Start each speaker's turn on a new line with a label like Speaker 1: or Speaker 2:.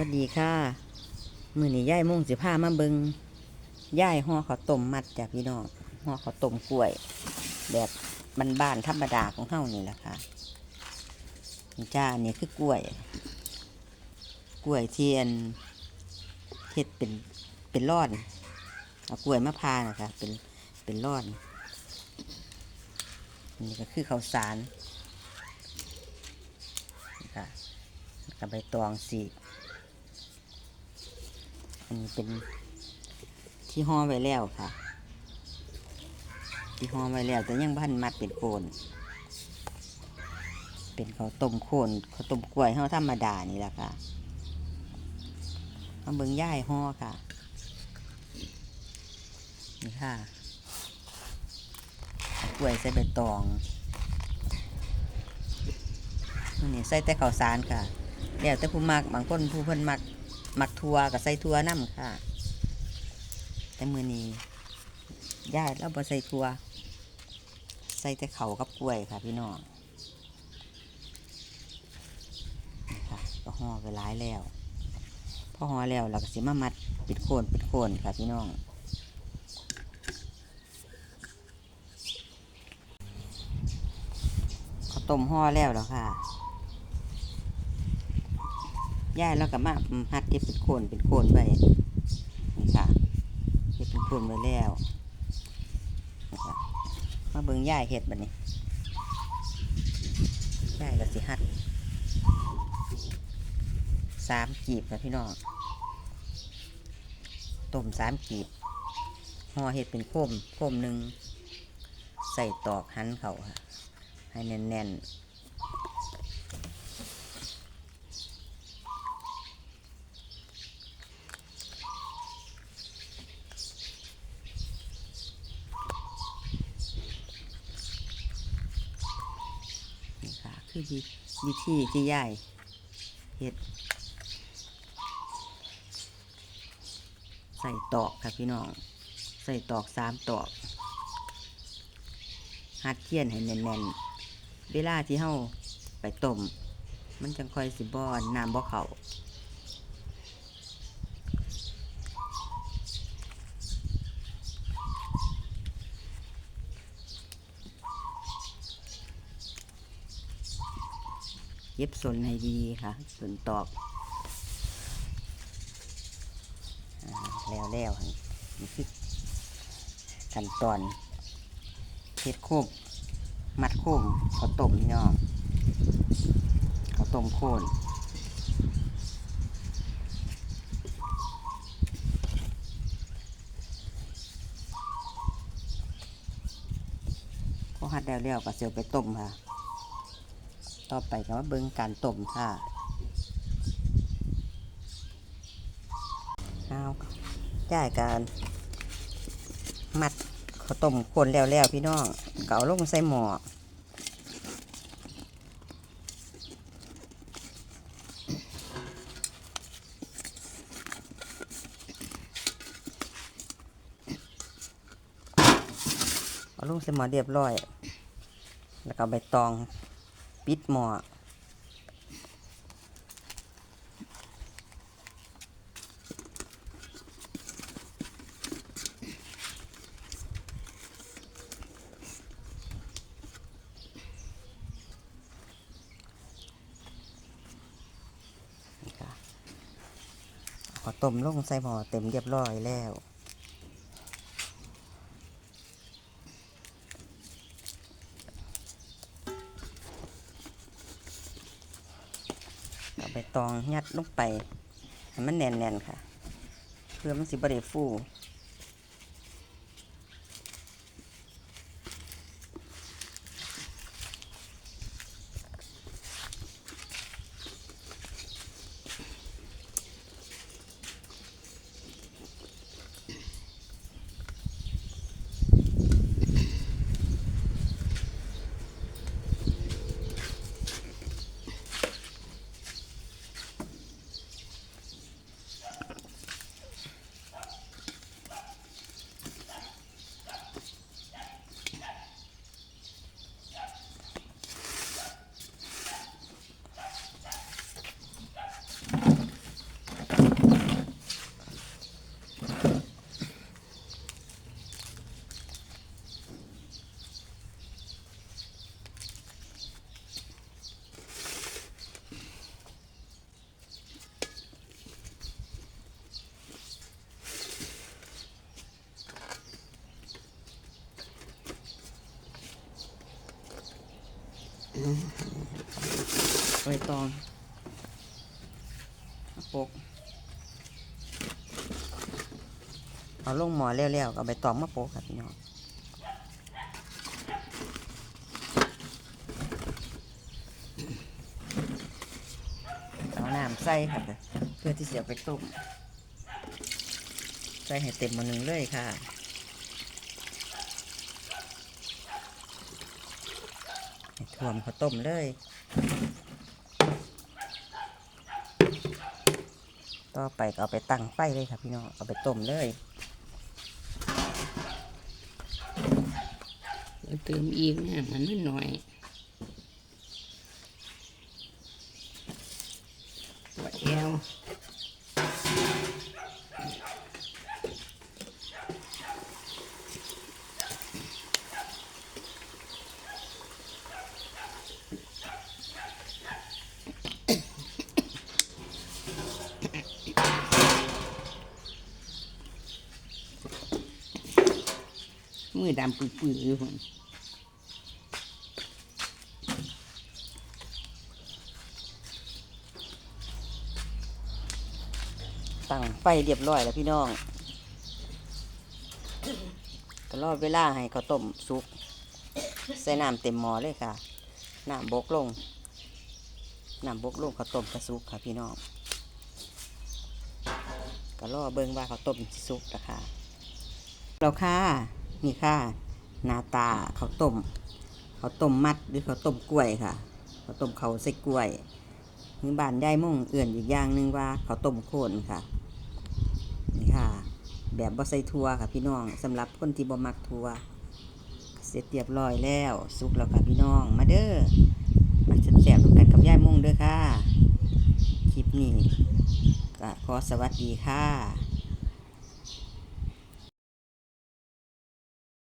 Speaker 1: วัสดีค่ะ มือนี้ย่ายมุ่งสิผ้ามาเบิงย่ายห่อข้าวต้มมัดจากพี่น้องห่อข้าวต้มกล้วย แบบบ้านๆธรรมดาของเฮานี่แหละค่ะจ้าอันนี้คือกล้วย กล้วยเที่อันเฮ็ดเป็นเป็นร่อนเอากล้วยมะพร้าวนะคะเป็นเป็นร่อนอันนี้ก็คือข้าวสารนี่ค่ะกับใบตองสี นนี้เป็นที่ห่อไว้แล้วค่ะ ที่ห่อไว้แล้ว แต่ยังพันมัดเป็นโคนเป็นข้าวต้มโคนข้าวต้มกล้วยเฮาธรรมดานี่แหละค่ะมาเบิ่งย่ายห่อค่ะ นี่ค่ะกล้วยใส่ใบตองนนี่ใส่แต่ข้าวสารค่ะแล้วแต่ผู้มักบางคนผู้เพิ่นมัก หมักทัวกับใส่ทัวน้ำค่ะ แต่มือนี้ย่าเราบ่ใส่ทัว ใส่แต่เขากับกล้วยค่ะพี่น้องนะค่ะก็ห่อไปหลายแล้วพอห่อแล้วเราก็สิมามัดปิดโคนปิดโคนค่ะพี่น้องข้าต้มห่อแล้วแล้วค่ะ ย่ายแล้วก็มาหัดเก็บเป็นโคนเป็นโคนไว้นี่ค่ะเก็บเป็นโคนไว้แล้วนี่ค่ะมาเบิ่งย่ายเห็ดแบัดนี้ย่ายก็สิหัดสามกีบค่ะพี่น้องต้มสามกีบห่อเห็ดเป็นโคมโคมหนึ่งใส่ตอกหันเขาค่ะให้แน่นๆ นี่ค่ะ คือวิธีที่ย่ายเห็ดใส่ตอกค่ะพี่น้อง ใส่ตอกสามตอกหัดเทียนให้แน่นๆ เวลาที่เฮาไปต้มมันจังค่อยสิบอนน้ำบ่เข่า เย็บส่วนให้ดีค่ะ ส่วนตอกแล้วแล้วนี่คือขั้นตอนเฮ็ดโคมมัดโคมข้าต้มพี่น้องข้าต้มโคนพอหัดแล้วแล้วก็เสียวไปต้มค่ะ ต่อไปก็มาเบิ่งการต้มค่ะเอาจ่ายการมัดข้าวต้มคนแล้วแล้วพี่น้องเก่าลงใส่หม้อเอาลงใส่หม้อเรียบร้อย แล้วก็ใบตอง ปิดหม้อขอต้มลงใส่หม้อเต็มเรียบร้อยแล้ว ใบตองยัดลงไปให้มันแน่นๆค่ะ เพื่อมันสิบริฟู ตองปกเอาลงหมอแล้วๆก็เอาใบตองมาโปะค่ะพี่น้องเอาน้ำใส่ค่ะเพื่อที่จะเอาไปต้มใส่ให้เต็มหมาหนึ่งเลยค่ะท่วมข้าวต้มเลย ต่อไปก็เอาไปตั้งไฟเลยครับพี่น้องเอาไปต้มเลย
Speaker 2: เติมอีกนะมันไม่น้อย มือดำปื้อๆอยู่พุ่น
Speaker 1: ตั้งไฟเรียบร้อยแล้วพี่น้องก็รอเวลาให้เขาต้มสุกใส่น้ำเต็มหม้อเลยค่ะ น้ำบกลง น้ำบกลงเขาต้มกระสุกค่ะพี่น้องก็รอเบิ่งว่าเขาต้มสิสุกนะคะเราค่ะ นี่ค่ะ หน้าตาข้าวต้มข้าวต้มมัดหรือข้าวต้มกล้วยค่ะข้าวต้มเขาใส่กล้วยมือบานได้ม่งเอื่นอีกอย่างหนึ่งว่าข้าวต้มโคนค่ะ นี่ค่ะ แบบบ่ใส่ทั่วค่ะพี่น้องสำหรับคนที่บ่มักทั่วเสร็จเรียบร้อยแล้ว สุกแล้วค่ะพี่น้องมาเด้อมาแซ่บๆร่วมกันกับยายมุ่งเด้อค่ะ คลิปนี้ก็ขอสวัสดีค่ะ